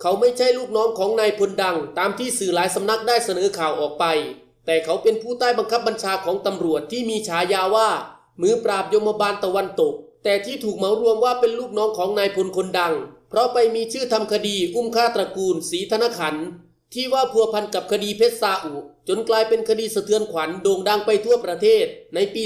เขาไม่ใช่ลูกน้องของนายพลดังตามที่สื่อหลายสำนักได้เสนอข่าวออกไป แต่เขาเป็นผู้ใต้บังคับบัญชาของตำรวจที่มีฉายาว่า มือปราบยมบาลตะวันตก แต่ที่ถูกเหมารวมว่าเป็นลูกน้องของนายพลคนดัง เพราะไปมีชื่อทำคดีอุ้มฆ่าตระกูลศรีธนขัน ที่ว่าพัวพันกับคดีเพชรซาอุจนกลายเป็นคดีสะเทือนขวัญโด่งดังไปทั่วประเทศในปี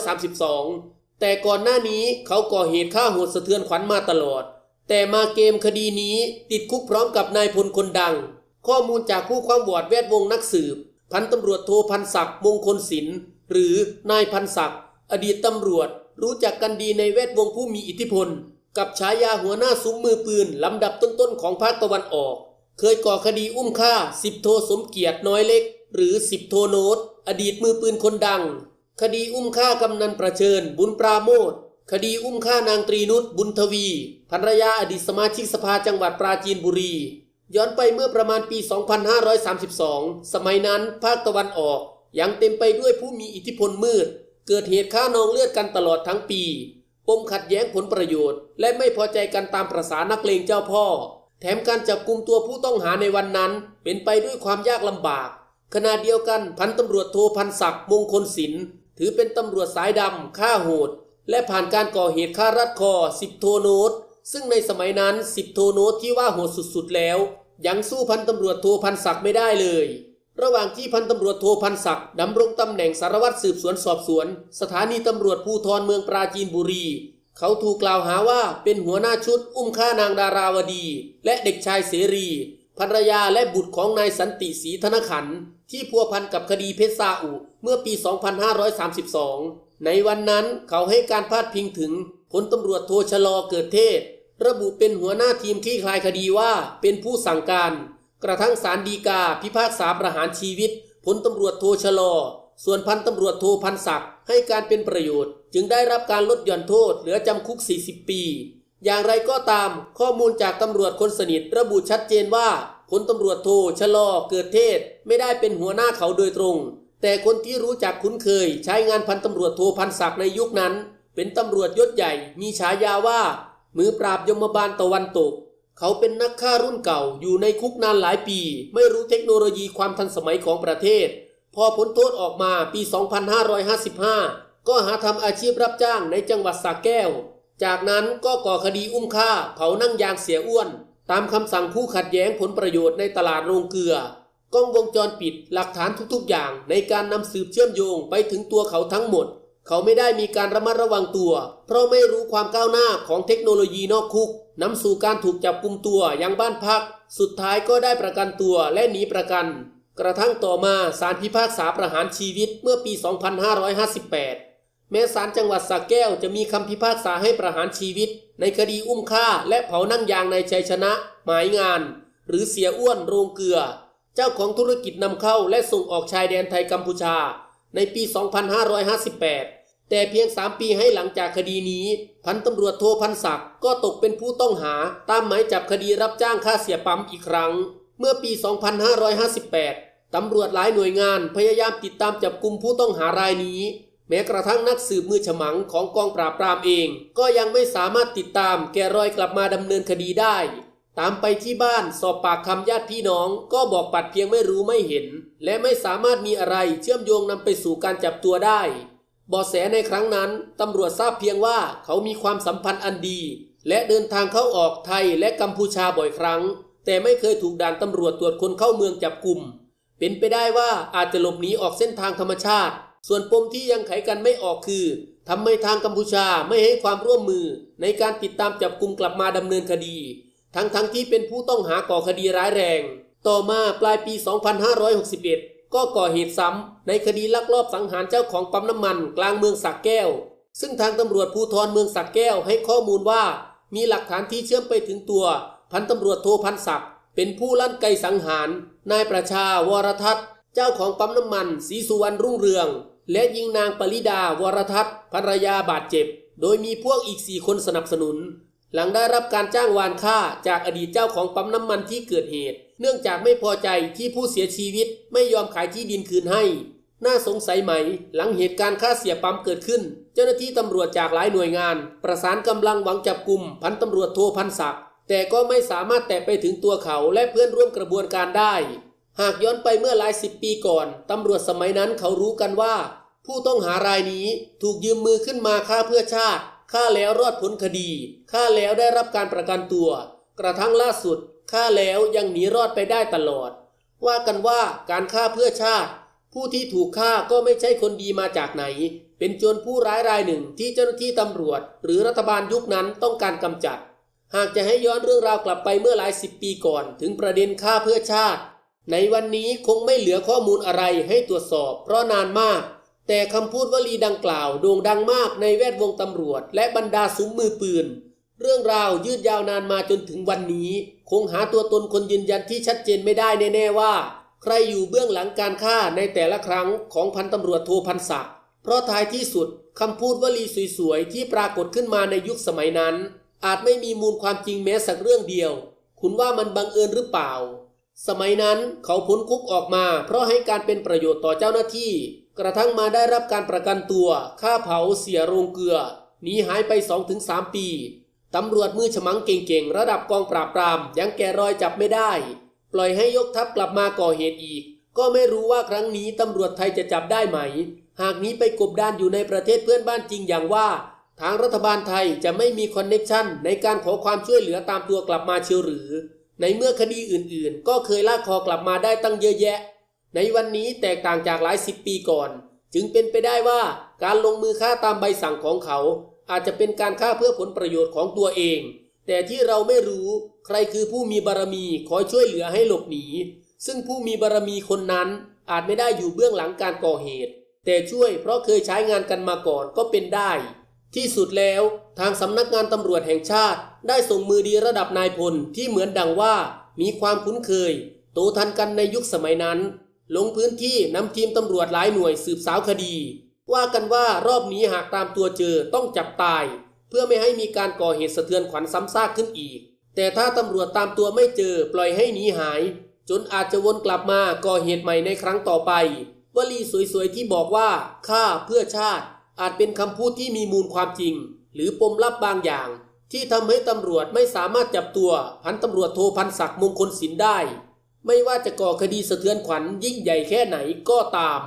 2532 แต่ก่อนหน้านี้เขาก่อเหตุฆ่าโหดสะเทือนขวัญมาตลอด แต่มาเกมคดีนี้ติดคุกพร้อมกับนายพลคนดัง ข้อมูลจากผู้ความบอดแวดวงนักสืบ พันตำรวจโทพันศักดิ์มงคลศิลป์หรือนายพันศักดิ์อดีตตำรวจ รู้จักกันดีในแวดวงผู้มีอิทธิพล กับฉายาหัวหน้าซุ้มมือปืนลำดับต้นๆของภาคตะวันออก เคยก่อคดีอุ้มฆ่าสิบโทสมเกียรติน้อยเล็ก หรือสิบโทโนตอดีตมือปืนคนดัง คดีอุ้มฆ่ากำนันประเชิญ บุญปราโมท คดีอุ้มฆ่านางตรีนุชบุญทวีภรรยาอดีตสมาชิกสภาจังหวัดปราจีนบุรี ย้อนไปเมื่อประมาณปี 2532 สมัยนั้นภาคตะวันออก ยังเต็มไปด้วยผู้มีอิทธิพลมืด เกิดเหตุฆ่านองเลือดกันตลอดทั้งปี ปมขัดแย้งผลประโยชน์ และไม่พอใจกันตามประษานักเลงเจ้าพ่อ แถมการจับกลุ่มตัวผู้ต้องหาในวันนั้น เป็นไปด้วยความยากลำบาก ขณะเดียวกันพันตำรวจโทพันศักดิ์มงคลศิลป์ถือเป็นตำรวจสายดำฆ่าโหด และผ่านการก่อเหตุฆ่ารัดคอสิบโทโนตซึ่งในสมัยนั้นสิบโทโนตที่ว่าโหดสุดๆแล้ว ยังสู้พันตำรวจโทพันศักดิ์ไม่ได้เลย ระหว่างที่พันตำรวจโทพันศักดิ์ดำรงตำแหน่งสารวัตรสืบสวนสอบสวน สถานีตำรวจภูธรเมืองปราจีนบุรี เขาถูกกล่าวหาว่าเป็นหัวหน้าชุดอุ้มฆ่านางดาราวดี และเด็กชายเสรีภรรยาและบุตรของนายสันติศรีธนขันธ์ที่พัวพันกับคดีเพชรซาอุเมื่อปี 2532 ในวันนั้นเขาให้การพาดพิงถึงพลตำรวจโทชลอเกิดเทศ ระบุเป็นหัวหน้าทีมคลี่คลายคดีว่าเป็นผู้สั่งการ กระทั่งศาลฎีกาพิพากษาประหารชีวิตพลตำรวจโทชลอ ส่วนพันตำรวจโทพันศักดิ์ให้การเป็นประโยชน์ จึงได้รับการลดหย่อนโทษเหลือจำคุก 40 ปี อย่างไรก็ตามข้อมูลจากตำรวจคนสนิทระบุชัดเจนว่าพลตำรวจโทชลอเกิดเทศไม่ได้เป็นหัวหน้าเขาโดยตรง แต่คนที่รู้จักคุ้นเคย ใช้งานพันตำรวจโทพันศักดิ์ในยุคนั้น เป็นตำรวจยศใหญ่ มีฉายาว่า มือปราบยมบาลตะวันตก เขาเป็นนักฆ่ารุ่นเก่าอยู่ในคุกนานหลายปี ไม่รู้เทคโนโลยีความทันสมัยของประเทศ พอพ้นโทษออกมาปี 2555 ก็หาทำอาชีพรับจ้างในจังหวัดสระแก้ว จากนั้นก็ก่อคดีอุ้มฆ่าเผานั่งยางเสียอ้วน ตามคำสั่งผู้ขัดแย้งผลประโยชน์ในตลาดโรงเกลือ กล้องวงจรปิดหลักฐานทุกๆ อย่างในการนำสืบเชื่อมโยงไปถึงตัวเขาทั้งหมด เขาไม่ได้มีการระมัดระวังตัว เพราะไม่รู้ความก้าวหน้าของเทคโนโลยีนอกคุกนำสู่การถูกจับกุมตัวยังบ้านพัก สุดท้ายก็ได้ประกันตัวและหนีประกัน กระทั่งต่อมาศาลพิพากษาประหารชีวิตเมื่อปี 2558 แม้ศาลจังหวัดสระแก้วจะมีคำพิพากษาให้ประหารชีวิต ในคดีอุ้มฆ่าและเผานั่งยางในชัยชนะ หมายงาน หรือเสียอ้วนโรงเกลือ เจ้าของธุรกิจนำเข้าและส่งออกชายแดนไทยกัมพูชา ในปี 2558 แต่เพียง 3 ปีให้หลังจากคดีนี้ พันตำรวจโทพันศักดิ์ก็ตกเป็นผู้ต้องหาตามหมายจับคดีรับจ้างค่าเสียปั๊มอีกครั้ง เมื่อปี 2558 ตำรวจหลายหน่วยงานพยายามติดตามจับกลุ่มผู้ต้องหารายนี้แม้กระทั่งนักสืบมือฉมังของกองปราบปรามเอง ก็ยังไม่สามารถติดตามแกะรอยกลับมาดำเนินคดีได้ ตามไปที่บ้านสอบปากคำญาติพี่น้อง ก็บอกปัดเพียงไม่รู้ไม่เห็น และไม่สามารถมีอะไรเชื่อมโยงนำไปสู่การจับตัวได้บาะแสในครั้งนั้นตำรวจทราบเพียงว่าเขามีความสัมพันธ์อันดี และเดินทางเข้าออกไทยและกัมพูชาบ่อยครั้ง แต่ไม่เคยถูกด่านตำรวจตรวจคนเข้าเมืองจับกลุ่ม เป็นไปได้ว่าอาจจะหลบหนีออกเส้นทางธรรมชาติ ส่วนปมที่ยังไขกันไม่ออกคือทำไมทางกัมพูชาไม่ให้ความร่วมมือในการติดตามจับกลุ่มกลับมาดำเนินคดี ทั้งๆทที่เป็นผู้ต้องหาก่อคดีร้ายแรง ต่อมาปลายปี 2561 ก็ก่อเหตุซ้ำในคดีลักลอบสังหารเจ้าของปั๊มน้ำมันกลางเมืองสักแก้ว ซึ่งทางตำรวจภูธรเมืองสักแก้วให้ข้อมูลว่า มีหลักฐานที่เชื่อมไปถึงตัว พันตำรวจโทพันศักดิ์เป็นผู้ลั่นไกสังหาร นายประชาวรทัศน์ เจ้าของปั๊มน้ำมันศรีสุวรรณรุ่งเรือง และยิงนางปริดาวรทัศน์ภรรยาบาดเจ็บ โดยมีพวกอีกสี่คนสนับสนุน หลังได้รับการจ้างวานฆ่าจากอดีตเจ้าของปั๊มน้ำมันที่เกิดเหตุ เนื่องจากไม่พอใจที่ผู้เสียชีวิตไม่ยอมขายที่ดินคืนให้ น่าสงสัยไหม หลังเหตุการณ์ฆ่าเสียปั๊มเกิดขึ้น เจ้าหน้าที่ตำรวจจากหลายหน่วยงาน ประสานกำลังหวังจับกลุ่มพันตำรวจโทพันศักดิ์แต่ก็ไม่สามารถแตะไปถึงตัวเขาและเพื่อนร่วมกระบวนการได้ หากย้อนไปเมื่อหลายสิบปีก่อนตำรวจสมัยนั้นเขารู้กันว่า ผู้ต้องหารายนี้ถูกยืมมือขึ้นมาฆ่าเพื่อชาติ ฆ่าแล้วรอดพ้นคดีฆ่าแล้วได้รับการประกันตัว กระทั่งล่าสุดฆ่าแล้วยังหนีรอดไปได้ตลอด ว่ากันว่าการฆ่าเพื่อชาติ ผู้ที่ถูกฆ่าก็ไม่ใช่คนดีมาจากไหน เป็นโจรผู้ร้ายรายหนึ่งที่เจ้าหน้าที่ตำรวจ หรือรัฐบาลยุคนั้นต้องการกำจัด หากจะให้ย้อนเรื่องราวกลับไปเมื่อหลายสิบปีก่อน ถึงประเด็นฆ่าเพื่อชาติ ในวันนี้คงไม่เหลือข้อมูลอะไรให้ตรวจสอบ เพราะนานมาก แต่คำพูดวลีดังกล่าวโด่งดังมากในแวดวงตำรวจ และบรรดาซุ้มมือปืน เรื่องราวยืดยาวนานมาจนถึงวันนี้ คงหาตัวตนคนยืนยันที่ชัดเจนไม่ได้แน่ๆว่า ใครอยู่เบื้องหลังการฆ่าในแต่ละครั้งของพันตำรวจโทพันศักดิ์เพราะท้ายที่สุดคำพูดวลีสวยๆที่ปรากฏขึ้นมาในยุคสมัยนั้น อาจไม่มีมูลความจริงแม้สักเรื่องเดียว คุณว่ามันบังเอิญหรือเปล่า สมัยนั้นเขาพ้นคุกออกมา เพราะให้การเป็นประโยชน์ต่อเจ้าหน้าที่ กระทั่งมาได้รับการประกันตัวค่าเผาเสียโรงเกลือหนีหายไป 2-3 ปีตำรวจมือฉมังเก่งๆ ระดับกองปราบปรามยังแกะรอยจับไม่ได้ ปล่อยให้ยกทัพกลับมาก่อเหตุอีก ก็ไม่รู้ว่าครั้งนี้ตำรวจไทยจะจับได้ไหม หากหนี้ไปกบดานอยู่ในประเทศเพื่อนบ้านจริงอย่างว่า ทางรัฐบาลไทยจะไม่มีคอนเน็ชันในการขอความช่วยเหลือตามตัวกลับมาเชียวหรือ ในเมื่อคดีอื่นๆ ก็เคยลากคอกลับมาได้ตั้งเยอะแยะ ในวันนี้แตกต่างจากหลายสิบปีก่อน จึงเป็นไปได้ว่าการลงมือฆ่าตามใบสั่งของเขา อาจจะเป็นการฆ่าเพื่อผลประโยชน์ของตัวเอง แต่ที่เราไม่รู้ใครคือผู้มีบารมีคอยช่วยเหลือให้หลบหนี ซึ่งผู้มีบารมีคนนั้นอาจไม่ได้อยู่เบื้องหลังการก่อเหตุ แต่ช่วยเพราะเคยใช้งานกันมาก่อนก็เป็นได้ ที่สุดแล้วทางสำนักงานตำรวจแห่งชาติ ได้ส่งมือดีระดับนายพลที่เหมือนดังว่ามีความคุ้นเคยโตทันกันในยุคสมัยนั้น ลงพื้นที่นำทีมตำรวจหลายหน่วยสืบสาวคดี ว่ากันว่ารอบนี้หากตามตัวเจอต้องจับตาย เพื่อไม่ให้มีการก่อเหตุสะเทือนขวัญซ้ำซากขึ้นอีก แต่ถ้าตำรวจตามตัวไม่เจอปล่อยให้หนีหาย จนอาจจะวนกลับมาก่อเหตุใหม่ในครั้งต่อไป วลีสวยๆที่บอกว่าฆ่าเพื่อชาติ อาจเป็นคำพูดที่มีมูลความจริง หรือปมลับบางอย่าง ที่ทำให้ตำรวจไม่สามารถจับตัวพันตำรวจโทพันศักดิ์มงคลศิลได้ ไม่ว่าจะก่อคดีสะเทือนขวัญยิ่งใหญ่แค่ไหนก็ตาม